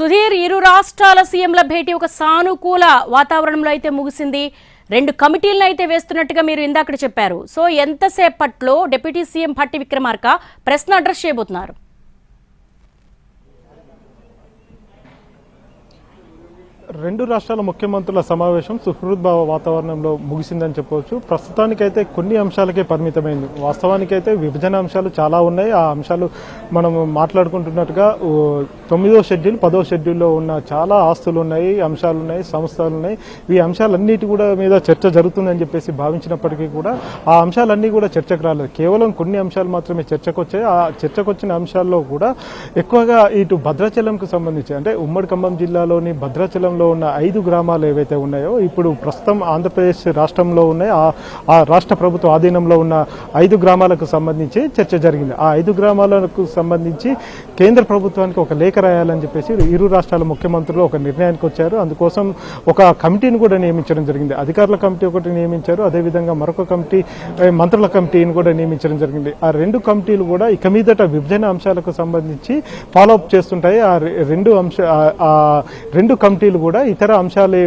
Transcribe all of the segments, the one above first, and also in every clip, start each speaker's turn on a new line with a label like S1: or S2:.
S1: సుధీర్ ఇరు రాష్ట్రాల సీఎంల భేటీ ఒక సానుకూల వాతావరణంలో అయితే ముగిసింది. రెండు కమిటీలను అయితే వేస్తున్నట్టుగా మీరు ఇందాక చెప్పారు. సో ఎంతసేపట్లో డిప్యూటీ సీఎం భట్టి విక్రమార్క ప్రశ్న అడ్రస్ చేయబోతున్నారు?
S2: రెండు రాష్ట్రాల ముఖ్యమంత్రుల సమావేశం సుహృద్భావ వాతావరణంలో ముగిసిందని చెప్పవచ్చు ప్రస్తుతానికైతే కొన్ని అంశాలకే పరిమితమైంది. వాస్తవానికైతే విభజన అంశాలు చాలా ఉన్నాయి. ఆ అంశాలు మనం మాట్లాడుకుంటున్నట్టుగా తొమ్మిదో షెడ్యూల్ పదో షెడ్యూల్లో ఉన్న చాలా ఆస్తులు ఉన్నాయి అంశాలు ఉన్నాయి సంస్థలు ఉన్నాయి ఈ అంశాలన్నిటి కూడా మీద చర్చ జరుగుతుందని చెప్పేసి భావించినప్పటికీ కూడా ఆ అంశాలన్నీ కూడా చర్చకు రాలేదు. కేవలం కొన్ని అంశాలు మాత్రమే చర్చకు వచ్చాయి ఆ చర్చకు వచ్చిన అంశాల్లో కూడా ఎక్కువగా ఇటు భద్రాచలంకు సంబంధించి అంటే ఉమ్మడి ఖమ్మం జిల్లాలోని రాష్ట్రంలో ఉన్న ఐదు గ్రామాలు ఏవైతే ఉన్నాయో ఇప్పుడు ప్రస్తుతం ఆంధ్రప్రదేశ్ రాష్ట్రంలో ఉన్నాయి. ఆ- ఆ రాష్ట్ర ప్రభుత్వ ఆధీనంలో ఉన్న ఐదు గ్రామాలకు సంబంధించి చర్చ జరిగింది. ఆ ఐదు గ్రామాలకు సంబంధించి కేంద్ర ప్రభుత్వానికి ఒక లేఖ రాయాలని చెప్పేసి ఇరు రాష్ట్రాల ముఖ్యమంత్రులు ఒక నిర్ణయానికి వచ్చారు. అందుకోసం ఒక కమిటీని కూడా నియమించడం జరిగింది. అధికారుల కమిటీ ఒకటి నియమించారు. అదేవిధంగా మరొక కమిటీ మంత్రుల కమిటీని కూడా నియమించడం జరిగింది. ఆ రెండు కమిటీలు కూడా ఇక మీదట విభజన అంశాలకు సంబంధించి ఫాలోఅప్ చేస్తుంటాయి. ఆ రెండు అంశ ఆ రెండు కమిటీలు కూడా కూడా ఇతర అంశాలు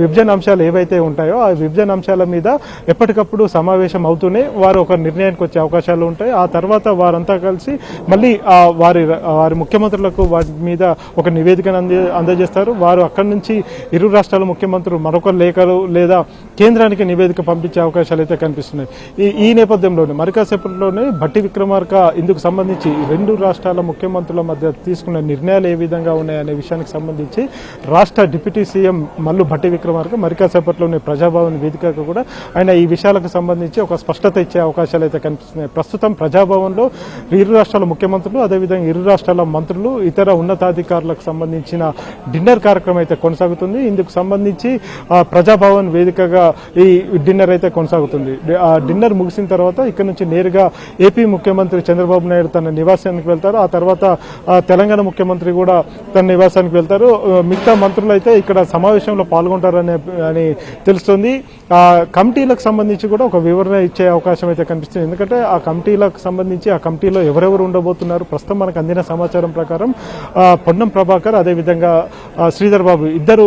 S2: విభజన అంశాలు ఏవైతే ఉంటాయో ఆ విభజన అంశాల మీద ఎప్పటికప్పుడు సమావేశం అవుతూనే వారు ఒక నిర్ణయానికి వచ్చే అవకాశాలు ఉంటాయి. ఆ తర్వాత వారంతా కలిసి మళ్ళీ ఆ వారి వారి ముఖ్యమంత్రులకు వాటి మీద ఒక నివేదికను అంది అందజేస్తారు. వారు అక్కడి నుంచి ఇరు రాష్ట్రాల ముఖ్యమంత్రులు మరొక లేఖలు లేదా కేంద్రానికి నివేదిక పంపించే అవకాశాలు అయితే కనిపిస్తున్నాయి. ఈ ఈ నేపథ్యంలోనే మరికాసేపట్లోనే భట్టి విక్రమార్క ఇందుకు సంబంధించి రెండు రాష్ట్రాల ముఖ్యమంత్రుల మధ్య తీసుకున్న నిర్ణయాలు ఏ విధంగా ఉన్నాయనే విషయానికి సంబంధించి రాష్ట్ర డిప్యూటీ సీఎం మల్లు భట్టి విక్రమార్క మరికాసేపట్లోనే ప్రజాభవన్ వేదికగా కూడా ఆయన ఈ విషయాలకు సంబంధించి ఒక స్పష్టత ఇచ్చే అవకాశాలు అయితే కనిపిస్తున్నాయి. ప్రస్తుతం ప్రజాభవన్లో ఇరు రాష్ట్రాల ముఖ్యమంత్రులు అదేవిధంగా ఇరు రాష్ట్రాల మంత్రులు ఇతర ఉన్నతాధికారులకు సంబంధించిన డిన్నర్ కార్యక్రమం అయితే కొనసాగుతుంది. ఇందుకు సంబంధించి ప్రజాభవన్ వేదికగా ఈ డిన్నర్ అయితే కొనసాగుతుంది. ఆ డిన్నర్ ముగిసిన తర్వాత ఇక్కడ నుంచి నేరుగా ఏపీ ముఖ్యమంత్రి చంద్రబాబు నాయుడు తన నివాసానికి వెళ్తారు. ఆ తర్వాత తెలంగాణ ముఖ్యమంత్రి కూడా తన నివాసానికి వెళ్తారు. మిగతా మంత్రులు అయితే ఇక్కడ సమావేశంలో పాల్గొంటారని అని తెలుస్తుంది. ఆ కమిటీలకు సంబంధించి కూడా ఒక వివరణ ఇచ్చే అవకాశం అయితే కనిపిస్తుంది. ఎందుకంటే ఆ కమిటీలకు సంబంధించి ఆ కమిటీలో ఎవరెవరు ఉండబోతున్నారు? ప్రస్తుతం మనకు అందిన సమాచారం ప్రకారం పొన్నం ప్రభాకర్ అదేవిధంగా శ్రీధర్ బాబు ఇద్దరు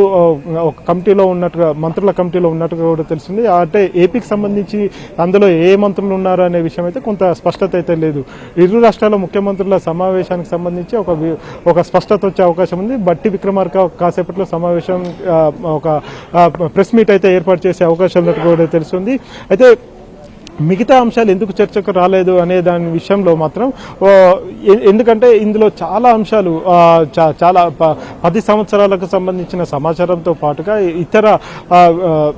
S2: ఒక కమిటీలో ఉన్నట్టుగా మంత్రుల కమిటీలో ఉన్నట్టుగా కూడా తెలిసింది అంటే ఏపీకి సంబంధించి అందులో ఏ మంత్రులు ఉన్నారు అనే విషయం అయితే కొంత స్పష్టత అయితే లేదు. ఇరు రాష్ట్రాల ముఖ్యమంత్రుల సమావేశానికి సంబంధించి ఒక ఒక స్పష్టత వచ్చే అవకాశం ఉంది. బట్టి విక్రమార్క కాసేపట్లో సమావేశం సమావేశం ఒక ప్రెస్ మీట్ అయితే ఏర్పాటు చేసే అవకాశం ఉన్నట్టు కూడా తెలుస్తుంది. అయితే మిగతా అంశాలు ఎందుకు చర్చకు రాలేదు అనే దాని విషయంలో మాత్రం ఎందుకంటే ఇందులో చాలా అంశాలు చాలా పది సంవత్సరాలకు సంబంధించిన సమాచారంతో పాటుగా ఇతర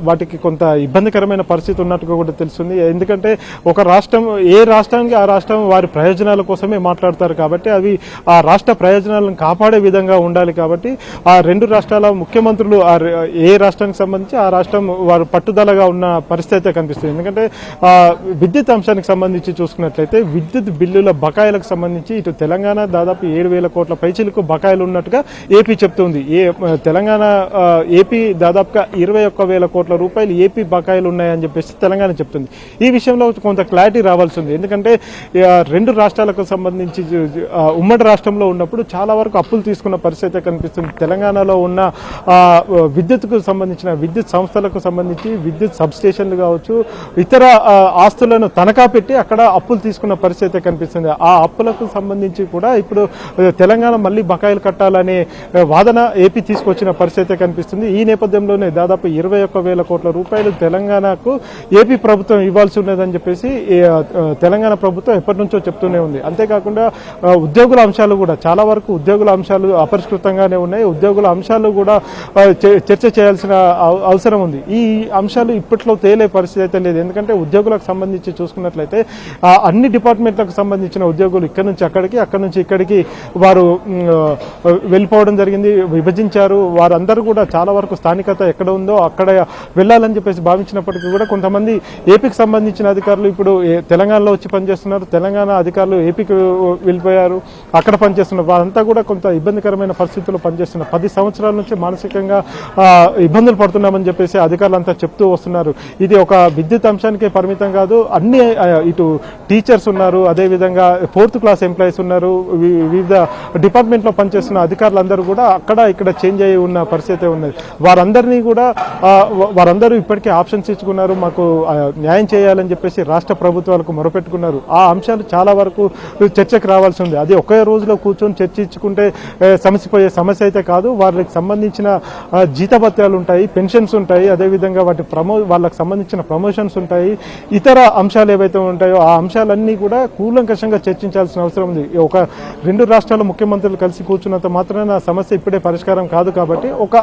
S2: వాటికి కొంత ఇబ్బందికరమైన పరిస్థితి ఉన్నట్టుగా కూడా తెలుస్తుంది. ఎందుకంటే ఒక రాష్ట్రం ఏ రాష్ట్రానికి ఆ రాష్ట్రం వారి ప్రయోజనాల కోసమే మాట్లాడతారు కాబట్టి అవి ఆ రాష్ట్ర ప్రయోజనాలను కాపాడే విధంగా ఉండాలి కాబట్టి ఆ రెండు రాష్ట్రాల ముఖ్యమంత్రులు ఆ ఏ రాష్ట్రానికి సంబంధించి ఆ రాష్ట్రం వారు పట్టుదలగా ఉన్న పరిస్థితి అయితే కనిపిస్తుంది. ఎందుకంటే ఆ, విద్యుత్ అంశానికి సంబంధించి చూసుకున్నట్లయితే విద్యుత్ బిల్లుల బకాయిలకు సంబంధించి ఇటు తెలంగాణ దాదాపు ఏడు వేల కోట్ల పైచీలకు బకాయిలు ఉన్నట్టుగా ఏపీ చెప్తుంది. ఏ తెలంగాణ ఏపీ దాదాపుగా ఇరవై ఒక్క వేల కోట్ల రూపాయలు ఏపీ బకాయిలు ఉన్నాయని చెప్పేసి తెలంగాణ చెప్తుంది. ఈ విషయంలో కొంత క్లారిటీ రావాల్సి ఉంది. ఎందుకంటే రెండు రాష్ట్రాలకు సంబంధించి ఉమ్మడి రాష్ట్రంలో ఉన్నప్పుడు చాలా వరకు అప్పులు తీసుకున్న పరిస్థితి కనిపిస్తుంది. తెలంగాణలో ఉన్న విద్యుత్కు సంబంధించిన విద్యుత్ సంస్థలకు సంబంధించి విద్యుత్ సబ్ స్టేషన్లు కావచ్చు ఇతర ఆస్తులను తనఖా పెట్టి అక్కడ అప్పులు తీసుకున్న పరిస్థితి అయితే కనిపిస్తుంది. ఆ అప్పులకు సంబంధించి కూడా ఇప్పుడు తెలంగాణ మళ్ళీ బకాయిలు కట్టాలనే వాదన ఏపీ తీసుకొచ్చిన పరిస్థితి అయితే కనిపిస్తుంది. ఈ నేపథ్యంలోనే దాదాపు ఇరవై ఒక్క వేల కోట్ల రూపాయలు తెలంగాణకు ఏపీ ప్రభుత్వం ఇవ్వాల్సి ఉన్నదని చెప్పేసి తెలంగాణ ప్రభుత్వం ఎప్పటి నుంచో చెప్తూనే ఉంది. అంతేకాకుండా ఉద్యోగుల అంశాలు కూడా చాలా వరకు ఉద్యోగుల అంశాలు అపరిష్కృతంగానే ఉన్నాయి. ఉద్యోగుల అంశాలు కూడా చర్చ చేయాల్సిన అవ- అవసరం ఉంది. ఈ అంశాలు ఇప్పట్లో తేలే పరిస్థితి అయితే లేదు. ఎందుకంటే ఉద్యోగులకు సంబంధించి చూసుకున్నట్లయితే అన్ని డిపార్ట్మెంట్లకు సంబంధించిన ఉద్యోగులు ఇక్కడ నుంచి అక్కడికి అక్కడ నుంచి ఇక్కడికి వారు వెళ్ళిపోవడం జరిగింది విభజించారు. వారందరూ కూడా చాలా వరకు స్థానికత ఎక్కడ ఉందో అక్కడ వెళ్ళాలని చెప్పేసి భావించినప్పటికీ కూడా కొంతమంది ఏపీకి సంబంధించిన అధికారులు ఇప్పుడు తెలంగాణలో వచ్చి పనిచేస్తున్నారు. తెలంగాణ అధికారులు ఏపీకి వెళ్ళిపోయారు. అక్కడ పనిచేస్తున్నారు. వారంతా కూడా కొంత ఇబ్బందికరమైన పరిస్థితుల్లో పనిచేస్తున్నారు పది సంవత్సరాల నుంచి మానసికంగా ఇబ్బందులు పడుతున్నామని చెప్పేసి అధికారులంతా చెప్తూ వస్తున్నారు. ఇది ఒక విద్యుత్ అంశానికే పరిమితం కాదు అన్ని ఇటు టీచర్స్ ఉన్నారు అదేవిధంగా ఫోర్త్ క్లాస్ ఎంప్లాయీస్ ఉన్నారు వి- వివిధ డిపార్ట్మెంట్లో పనిచేస్తున్న అధికారులందరూ కూడా అక్కడ ఇక్కడ చేంజ్ అయి ఉన్న పరిస్థితి ఉన్నది. వారందరినీ కూడా వారందరూ ఇప్పటికే ఆప్షన్స్ ఇచ్చుకున్నారు మాకు న్యాయం చేయాలని చెప్పేసి రాష్ట్ర ప్రభుత్వాలకు మొరపెట్టుకున్నారు. ఆ అంశాలు చాలా వరకు చర్చకు రావాల్సి ఉంది. అది ఒకే రోజులో కూర్చొని చర్చించుకుంటే సమసిపోయే సమస్య అయితే కాదు వారికి సంబంధించిన జీతభత్యాలు ఉంటాయి పెన్షన్స్ ఉంటాయి అదేవిధంగా వాటి ప్రమో వాళ్ళకి సంబంధించిన ప్రమోషన్స్ ఉంటాయి. ఇతర అంశాలు ఏవైతే ఉంటాయో ఆ అంశాలన్నీ కూడా కూలంకషంగా చర్చించాల్సిన అవసరం ఉంది. ఒక రెండు రాష్ట్రాల ముఖ్యమంత్రులు కలిసి కూర్చున్నంత మాత్రమే ఆ సమస్య ఇప్పుడే పరిష్కారం కాదు కాబట్టి ఒక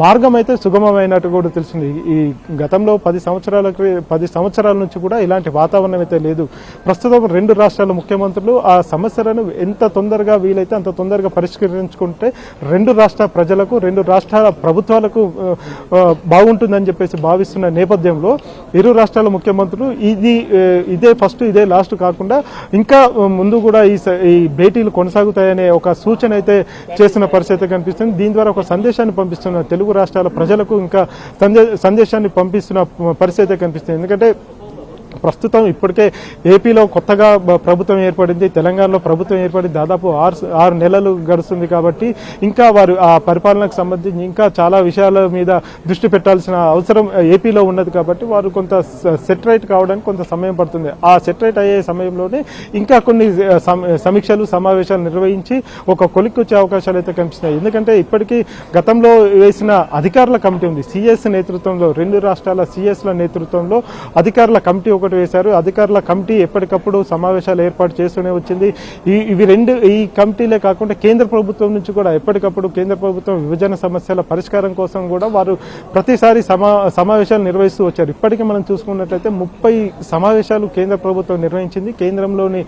S2: మార్గం అయితే సుగమమైనట్టు కూడా తెలిసింది ఈ గతంలో పది సంవత్సరాల పది సంవత్సరాల నుంచి కూడా ఇలాంటి వాతావరణం అయితే లేదు. ప్రస్తుతం రెండు రాష్ట్రాల ముఖ్యమంత్రులు ఆ సమస్యలను ఎంత తొందరగా వీలైతే అంత తొందరగా పరిష్కరించుకుంటే రెండు రాష్ట్ర ప్రజలకు రెండు రాష్ట్రాల ప్రభుత్వాలకు బాగుంటుందని చెప్పేసి భావిస్తున్న నేపథ్యంలో ఇరు రాష్ట్రాల ముఖ్యమంత్రులు ఇది ఇదే ఫస్ట్ ఇదే లాస్ట్ కాకుండా ఇంకా ముందు కూడా ఈ ఈ భేటీలు కొనసాగుతాయనే ఒక సూచన అయితే చేసిన పరిస్థితి కనిపిస్తుంది. దీని ద్వారా ఒక సందేశాన్ని పంపిస్తున్న తెలుగు రాష్ట్రాల ప్రజలకు ఇంకా సందేశాన్ని పంపిస్తున్న పరిస్థితి కనిపిస్తుంది. ఎందుకంటే ప్రస్తుతం ఇప్పటికే ఏపీలో కొత్తగా ప్రభుత్వం ఏర్పడింది తెలంగాణలో ప్రభుత్వం ఏర్పడి దాదాపు ఆరు ఆరు నెలలు గడుస్తుంది కాబట్టి ఇంకా వారు ఆ పరిపాలనకు సంబంధించి ఇంకా చాలా విషయాల మీద దృష్టి పెట్టాల్సిన అవసరం ఏపీలో ఉన్నది కాబట్టి వారు కొంత సెటరైట్ కావడానికి కొంత సమయం పడుతుంది. ఆ సెటరైట్ అయ్యే సమయంలోనే ఇంకా కొన్ని సమీక్షలు సమావేశాలు నిర్వహించి ఒక కొలిక్కి వచ్చే అవకాశాలు అయితే కనిపిస్తున్నాయి. ఎందుకంటే ఇప్పటికీ గతంలో వేసిన అధికారుల కమిటీ ఉంది. సిఎస్ నేతృత్వంలో రెండు రాష్ట్రాల సిఎస్ల నేతృత్వంలో అధికారుల కమిటీ ఒకటి వేశారు అధికారుల కమిటీ ఎప్పటికప్పుడు సమావేశాలు ఏర్పాటు చేస్తూనే వచ్చింది. ఈ ఇవి రెండు ఈ కమిటీలే కాకుండా కేంద్ర ప్రభుత్వం నుంచి కూడా ఎప్పటికప్పుడు కేంద్ర ప్రభుత్వం విభజన సమస్యల పరిష్కారం కోసం కూడా వారు ప్రతిసారి సమా సమావేశాలు నిర్వహిస్తూ వచ్చారు. ఇప్పటికీ మనం చూసుకున్నట్లయితే ముప్పై సమావేశాలు కేంద్ర ప్రభుత్వం నిర్వహించింది. కేంద్రంలోని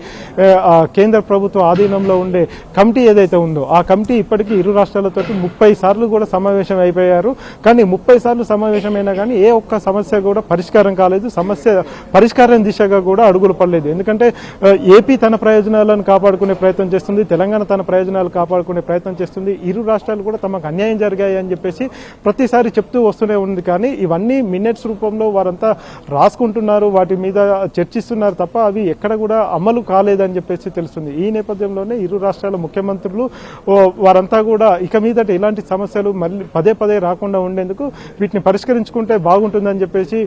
S2: కేంద్ర ప్రభుత్వం ఆధీనంలో ఉండే కమిటీ ఏదైతే ఉందో ఆ కమిటీ ఇప్పటికీ ఇరు రాష్ట్రాలతో ముప్పై సార్లు కూడా సమావేశం అయిపోయారు. కానీ ముప్పై సార్లు సమావేశమైనా కానీ ఏ ఒక్క సమస్య కూడా పరిష్కారం కాలేదు. సమస్య పరిష్కారం దిశగా కూడా అడుగులు పడలేదు. ఎందుకంటే ఏపీ తన ప్రయోజనాలను కాపాడుకునే ప్రయత్నం చేస్తుంది తెలంగాణ తన ప్రయోజనాలు కాపాడుకునే ప్రయత్నం చేస్తుంది ఇరు రాష్ట్రాలు కూడా తమకు అన్యాయం జరిగాయి అని చెప్పేసి ప్రతిసారి చెప్తూ వస్తూనే ఉంది. కానీ ఇవన్నీ మినిట్స్ రూపంలో వారంతా రాసుకుంటున్నారు వాటి మీద చర్చిస్తున్నారు తప్ప అవి ఎక్కడ కూడా అమలు కాలేదని చెప్పేసి తెలుస్తుంది. ఈ నేపథ్యంలోనే ఇరు రాష్ట్రాల ముఖ్యమంత్రులు వారంతా కూడా ఇక మీదట ఇలాంటి సమస్యలు మళ్ళీ పదే పదే రాకుండా ఉండేందుకు వీటిని పరిష్కరించుకుంటే బాగుంటుందని చెప్పేసి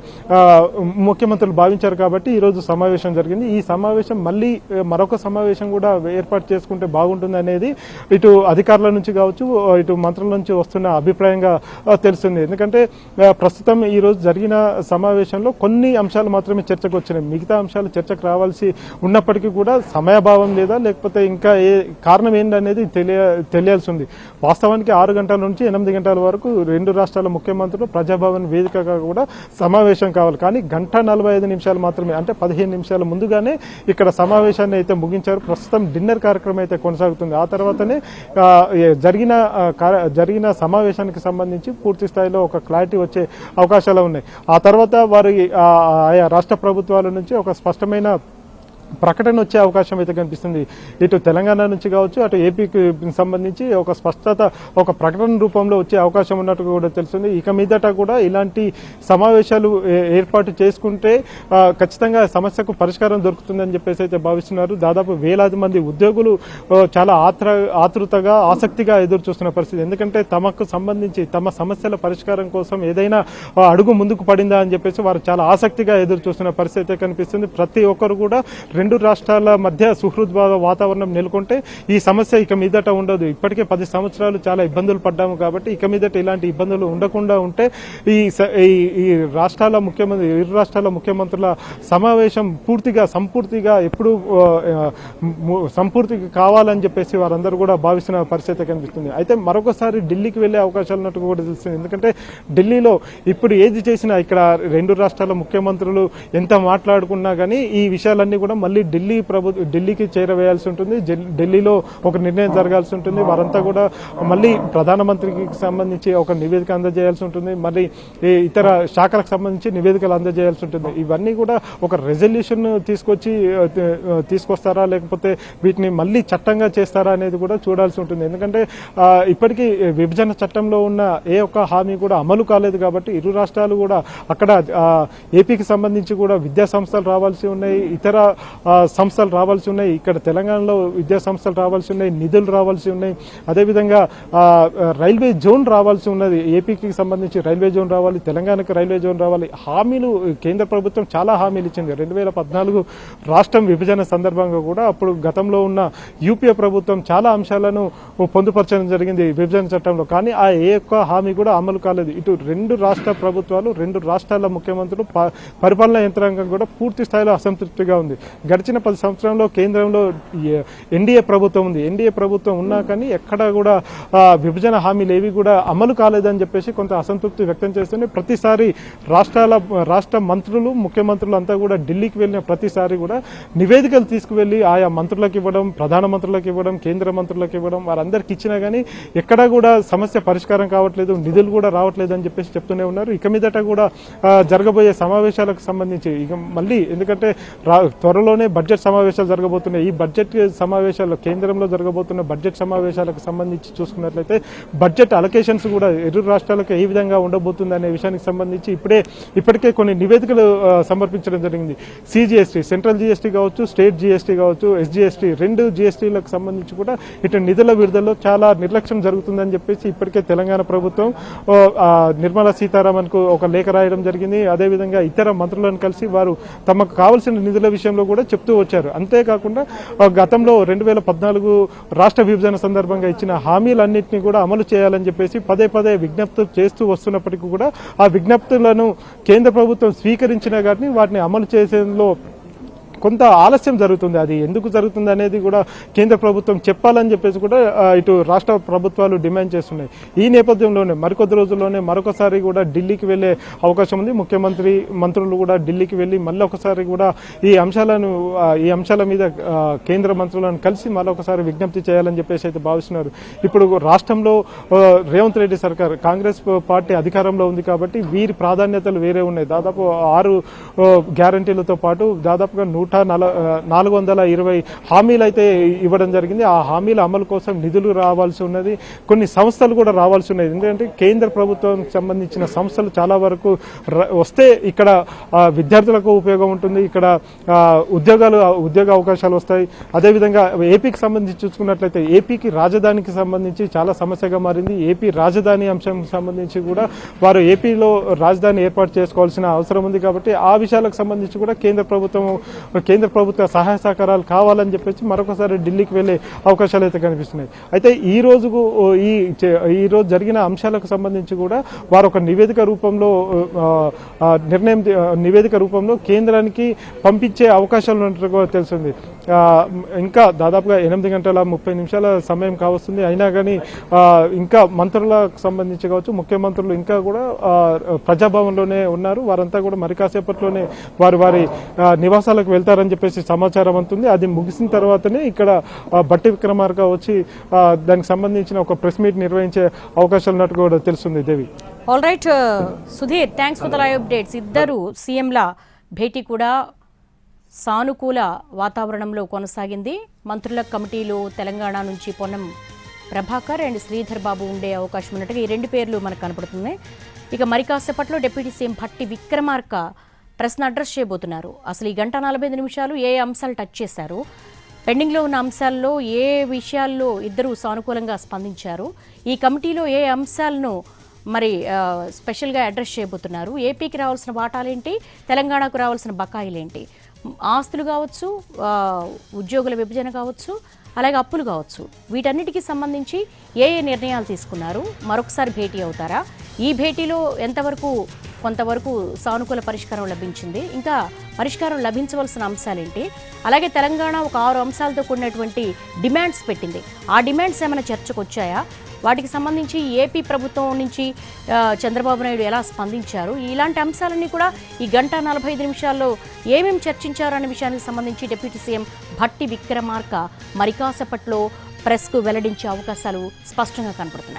S2: ముఖ్యమంత్రులు భావించారు. కాబట్టి ఈ రోజు సమావేశం జరిగింది. ఈ సమావేశం మళ్ళీ మరొక సమావేశం కూడా ఏర్పాటు చేసుకుంటే బాగుంటుంది అనేది ఇటు అధికారుల నుంచి కావచ్చు ఇటు మంత్రుల నుంచి వస్తున్న అభిప్రాయంగా తెలుస్తుంది. ఎందుకంటే ప్రస్తుతం ఈ రోజు జరిగిన సమావేశంలో కొన్ని అంశాలు మాత్రమే చర్చకు వచ్చినాయి. మిగతా అంశాలు చర్చకు రావాల్సి ఉన్నప్పటికీ కూడా సమయాభావం లేదా లేకపోతే ఇంకా ఏ కారణం ఏంటనేది తెలియ తెలియాల్సి ఉంది వాస్తవానికి ఆరు గంటల నుంచి ఎనిమిది గంటల వరకు రెండు రాష్ట్రాల ముఖ్యమంత్రులు ప్రజాభవన్ వేదికగా కూడా సమావేశం కావాలి. కానీ గంట నలభై ఐదు నిమిషాలు మాత్రమే అంటే పదిహేను నిమిషాల ముందుగానే ఇక్కడ సమావేశాన్ని అయితే ముగించారు. ప్రస్తుతం డిన్నర్ కార్యక్రమం అయితే కొనసాగుతుంది. ఆ తర్వాతనే జరిగిన జరిగిన సమావేశానికి సంబంధించి పూర్తి స్థాయిలో ఒక క్లారిటీ వచ్చే అవకాశాలు ఉన్నాయి. ఆ తర్వాత వారి ఆయా రాష్ట్ర ప్రభుత్వాల నుంచి ఒక స్పష్టమైన ప్రకటన వచ్చే అవకాశం అయితే కనిపిస్తుంది. ఇటు తెలంగాణ నుంచి కావచ్చు అటు ఏపీకి సంబంధించి ఒక స్పష్టత ఒక ప్రకటన రూపంలో వచ్చే అవకాశం ఉన్నట్టు కూడా తెలుస్తుంది. ఇక మీదట కూడా ఇలాంటి సమావేశాలు ఏ- ఏర్పాటు చేసుకుంటే ఖచ్చితంగా సమస్యకు పరిష్కారం దొరుకుతుందని చెప్పేసి అయితే భావిస్తున్నారు. దాదాపు వేలాది మంది ఉద్యోగులు చాలా ఆత్ర ఆతృతగా ఆసక్తిగా ఎదురు చూస్తున్న పరిస్థితి. ఎందుకంటే తమకు సంబంధించి తమ సమస్యల పరిష్కారం కోసం ఏదైనా అడుగు ముందుకు పడిందా అని చెప్పేసి వారు చాలా ఆసక్తిగా ఎదురు చూస్తున్న పరిస్థితి అయితే కనిపిస్తుంది. ప్రతి ఒక్కరు కూడా రెండు రాష్ట్రాల మధ్య సుహృద్ వాతావరణం నెలకొంటే ఈ సమస్య ఇక మీదట ఉండదు. ఇప్పటికే పది సంవత్సరాలు చాలా ఇబ్బందులు పడ్డాము కాబట్టి ఇక మీదట ఇలాంటి ఇబ్బందులు ఉండకుండా ఉంటే ఈ స- ఈ- ఈ రాష్ట్రాల ముఖ్యమంత్రి ఇరు రాష్ట్రాల ముఖ్యమంత్రుల సమావేశం పూర్తిగా సంపూర్తిగా ఎప్పుడు సంపూర్తిగా కావాలని చెప్పేసి వారందరూ కూడా భావిస్తున్న పరిస్థితి కనిపిస్తుంది. అయితే మరొకసారి ఢిల్లీకి వెళ్ళే అవకాశాలు ఉన్నట్టు కూడా తెలుస్తుంది. ఎందుకంటే ఢిల్లీలో ఇప్పుడు ఏది చేసినా ఇక్కడ రెండు రాష్ట్రాల ముఖ్యమంత్రులు ఎంత మాట్లాడుకున్నా కానీ ఈ విషయాలన్నీ కూడా మళ్ళీ ఢిల్లీ ప్రభు ఢిల్లీకి చేరవేయాల్సి ఉంటుంది. ఢిల్లీలో ఒక నిర్ణయం జరగాల్సి ఉంటుంది. వారంతా కూడా మళ్ళీ ప్రధానమంత్రికి సంబంధించి ఒక నివేదిక అందజేయాల్సి ఉంటుంది. మళ్ళీ ఇతర శాఖలకు సంబంధించి నివేదికలు అందజేయాల్సి ఉంటుంది. ఇవన్నీ కూడా ఒక రెజల్యూషన్ తీసుకొచ్చి తీసుకొస్తారా లేకపోతే వీటిని మళ్ళీ చట్టంగా చేస్తారా అనేది కూడా చూడాల్సి ఉంటుంది. ఎందుకంటే ఇప్పటికీ విభజన చట్టంలో ఉన్న ఏ ఒక్క హామీ కూడా అమలు కాలేదు కాబట్టి ఇరు రాష్ట్రాలు కూడా అక్కడ ఏపీకి సంబంధించి కూడా విద్యా సంస్థలు రావాల్సి ఉన్నాయి. ఇతర సంస్థలు రావాల్సి ఉన్నాయి. ఇక్కడ తెలంగాణలో విద్యా సంస్థలు రావాల్సి ఉన్నాయి నిధులు రావాల్సి ఉన్నాయి. అదేవిధంగా రైల్వే జోన్ రావాల్సి ఉన్నది. ఏపీకి సంబంధించి రైల్వే జోన్ రావాలి తెలంగాణకు రైల్వే జోన్ రావాలి. హామీలు కేంద్ర ప్రభుత్వం చాలా హామీలు ఇచ్చింది. రెండు వేల పద్నాలుగు రాష్ట్రం విభజన సందర్భంగా కూడా అప్పుడు గతంలో ఉన్న యూపీఏ ప్రభుత్వం చాలా అంశాలను పొందుపరచడం జరిగింది విభజన చట్టంలో. కానీ ఆ ఏ ఒక్క హామీ కూడా అమలు కాలేదు. ఇటు రెండు రాష్ట్ర ప్రభుత్వాలు రెండు రాష్ట్రాల ముఖ్యమంత్రులు ప- పరిపాలనా యంత్రాంగం కూడా పూర్తి స్థాయిలో అసంతృప్తిగా ఉంది. గడిచిన పది సంవత్సరంలో కేంద్రంలో ఎన్డీఏ ప్రభుత్వం ఉంది. ఎన్డీఏ ప్రభుత్వం ఉన్నా కానీ ఎక్కడ కూడా విభజన హామీలు ఏవి కూడా అమలు కాలేదని చెప్పేసి కొంత అసంతృప్తి వ్యక్తం చేస్తూనే ప్రతిసారి రాష్ట్రాల రాష్ట్ర మంత్రులు ముఖ్యమంత్రులు అంతా కూడా ఢిల్లీకి వెళ్ళిన ప్రతిసారి కూడా నివేదికలు తీసుకువెళ్ళి ఆయా మంత్రులకు ఇవ్వడం ప్రధానమంత్రులకు ఇవ్వడం కేంద్ర మంత్రులకు ఇవ్వడం వారందరికి ఇచ్చినా కానీ ఎక్కడా కూడా సమస్య పరిష్కారం కావట్లేదు నిధులు కూడా రావట్లేదు అని చెప్పేసి చెప్తూనే ఉన్నారు. ఇక మీదట కూడా జరగబోయే సమావేశాలకు సంబంధించి ఇక మళ్ళీ ఎందుకంటే రా- త్వరలోనే బడ్జెట్ సమావేశాలు జరగబోతున్నాయి. ఈ బడ్జెట్ సమావేశాల్లో కేంద్రంలో జరగబోతున్న బడ్జెట్ సమావేశాలకు సంబంధించి చూసుకున్నట్లయితే బడ్జెట్ అలొకేషన్స్ కూడా ఇరు రాష్ట్రాలకు ఏ విధంగా ఉండబోతుంది అనే విషయానికి సంబంధించి ఇప్పుడే ఇప్పటికే కొన్ని నివేదికలు సమర్పించడం జరిగింది. సిజిఎస్టీ సెంట్రల్ జిఎస్టీ కావచ్చు స్టేట్ జిఎస్టీ కావచ్చు ఎస్జిఎస్టీ రెండు జిఎస్టీలకు సంబంధించి కూడా ఇటు నిధుల విడుదలలో చాలా నిర్లక్ష్యం జరుగుతుందని చెప్పేసి ఇప్పటికే తెలంగాణ ప్రభుత్వం నిర్మలా సీతారామన్కు ఒక లేఖ రాయడం జరిగింది. అదేవిధంగా ఇతర మంత్రులను కలిసి వారు తమకు కావాల్సిన నిధుల విషయంలో కూడా చెప్తూ వచ్చారు. అంతేకాకుండా గతంలో రెండు వేల పద్నాలుగు రాష్ట్ర విభజన సందర్భంగా ఇచ్చిన హామీలన్నింటినీ కూడా అమలు చేయాలని చెప్పేసి పదే పదే విజ్ఞప్తులు చేస్తూ వస్తున్నప్పటికీ కూడా ఆ విజ్ఞప్తులను కేంద్ర ప్రభుత్వం స్వీకరించినా కానీ వాటిని అమలు చేసేందులో కొంత ఆలస్యం జరుగుతుంది అది. ఎందుకు జరుగుతుంది అనేది కూడా కేంద్ర ప్రభుత్వం చెప్పాలని చెప్పేసి కూడా ఇటు రాష్ట్ర ప్రభుత్వాలు డిమాండ్ చేస్తున్నాయి. ఈ నేపథ్యంలోనే మరికొద్ది రోజుల్లోనే మరొకసారి కూడా ఢిల్లీకి వెళ్ళే అవకాశం ఉంది. ముఖ్యమంత్రి మంత్రులు కూడా ఢిల్లీకి వెళ్ళి మళ్ళీ ఒకసారి కూడా ఈ అంశాలను ఈ అంశాల మీద కేంద్ర మంత్రులను కలిసి మరొకసారి విజ్ఞప్తి చేయాలని చెప్పేసి అయితే భావిస్తున్నారు. ఇప్పుడు రాష్ట్రంలో రేవంత్ రెడ్డి సర్కార్ కాంగ్రెస్ పార్టీ అధికారంలో ఉంది కాబట్టి వీరి ప్రాధాన్యతలు వేరే ఉన్నాయి. దాదాపు ఆరు గ్యారంటీలతో పాటు దాదాపుగా నూట నల నాలుగు వందల ఇరవై హామీలు అయితే ఇవ్వడం జరిగింది. ఆ హామీల అమలు కోసం నిధులు రావాల్సి ఉన్నది. కొన్ని సంస్థలు కూడా రావాల్సి ఉన్నది. ఎందుకంటే కేంద్ర ప్రభుత్వానికి సంబంధించిన సంస్థలు చాలా వరకు వస్తే ఇక్కడ విద్యార్థులకు ఉపయోగం ఉంటుంది. ఇక్కడ ఉద్యోగాలు ఉద్యోగ అవకాశాలు వస్తాయి. అదేవిధంగా ఏపీకి సంబంధించి చూసుకున్నట్లయితే ఏపీకి రాజధానికి సంబంధించి చాలా సమస్యగా మారింది. ఏపీ రాజధాని అంశం సంబంధించి కూడా వారు ఏపీలో రాజధాని ఏర్పాటు చేసుకోవాల్సిన అవసరం ఉంది కాబట్టి ఆ విషయాలకు సంబంధించి కూడా కేంద్ర ప్రభుత్వం కేంద్ర ప్రభుత్వ సహాయ సహకారాలు కావాలని చెప్పేసి మరొకసారి ఢిల్లీకి వెళ్ళే అవకాశాలు అయితే కనిపిస్తున్నాయి. అయితే ఈ రోజుకు ఈ చే- ఈ రోజు జరిగిన అంశాలకు సంబంధించి కూడా వారు ఒక నివేదిక రూపంలో నిర్ణయం నివేదిక రూపంలో కేంద్రానికి పంపించే అవకాశాలు ఉన్నట్టు కూడా తెలిసింది ఇంకా దాదాపుగా ఎనిమిది గంటల ముప్పై నిమిషాల సమయం కావస్తుంది. అయినా కానీ ఇంకా మంత్రులకు సంబంధించి కావచ్చు ముఖ్యమంత్రులు ఇంకా కూడా ప్రజాభవన్లోనే ఉన్నారు. వారంతా కూడా మరి కాసేపట్లోనే వారి వారి నివాసాలకు వెళ్తారు. చేస్తారని చెప్పేసి సమాచారం అంతుంది అది ముగిసిన తర్వాతనే ఇక్కడ బట్టి విక్రమార్క వచ్చి దానికి సంబంధించిన ఒక ప్రెస్ మీట్ నిర్వహించే అవకాశాలు ఉన్నట్టు కూడా తెలుస్తుంది Devi.
S1: All right uh, Sudhir thanks for the live updates ఇద్దరు సీఎంల భేటీ కూడా సానుకూల వాతావరణంలో కొనసాగింది. మంత్రుల కమిటీలో తెలంగాణ నుంచి పొన్నం ప్రభాకర్ అండ్ శ్రీధర్ బాబు ఉండే అవకాశం ఉన్నట్టుగా ఈ రెండు పేర్లు మనకు కనపడుతుంది ఇక మరి కాసేపట్లో డిప్యూటీ సీఎం భట్టి విక్రమార్క ప్రశ్న అడ్రస్ చేయబోతున్నారు. అసలు ఈ గంట నలభై ఐదు నిమిషాలు ఏ అంశాలు టచ్ చేశారు? పెండింగ్లో ఉన్న అంశాల్లో ఏ విషయాల్లో ఇద్దరు సానుకూలంగా స్పందించారు? ఈ కమిటీలో ఏ అంశాలను మరి స్పెషల్గా అడ్రస్ చేయబోతున్నారు? ఏపీకి రావాల్సిన వాటాలేంటి? తెలంగాణకు రావాల్సిన బకాయిలేంటి? ఆస్తులు కావచ్చు ఉద్యోగుల విభజన కావచ్చు అలాగే అప్పులు కావచ్చు. వీటన్నిటికీ సంబంధించి ఏ ఏ నిర్ణయాలు తీసుకున్నారు? మరొకసారి భేటీ అవుతారా? ఈ భేటీలో ఎంతవరకు కొంతవరకు సానుకూల పరిష్కారం లభించింది. ఇంకా పరిష్కారం లభించవలసిన అంశాలేంటి? అలాగే తెలంగాణ ఒక ఆరు అంశాలతో కూడినటువంటి డిమాండ్స్ పెట్టింది. ఆ డిమాండ్స్ ఏమైనా చర్చకు వచ్చాయా వాటికి సంబంధించి ఏపీ ప్రభుత్వం నుంచి చంద్రబాబు నాయుడు ఎలా స్పందించారు? ఇలాంటి అంశాలన్నీ కూడా ఈ గంట నలభై ఐదు నిమిషాల్లో ఏమేమి చర్చించారు అనే విషయానికి సంబంధించి డిప్యూటీ సీఎం భట్టి విక్రమార్క మరికాసపట్లో ప్రెస్కు వెల్లడించే అవకాశాలు స్పష్టంగా కనపడుతున్నాయి.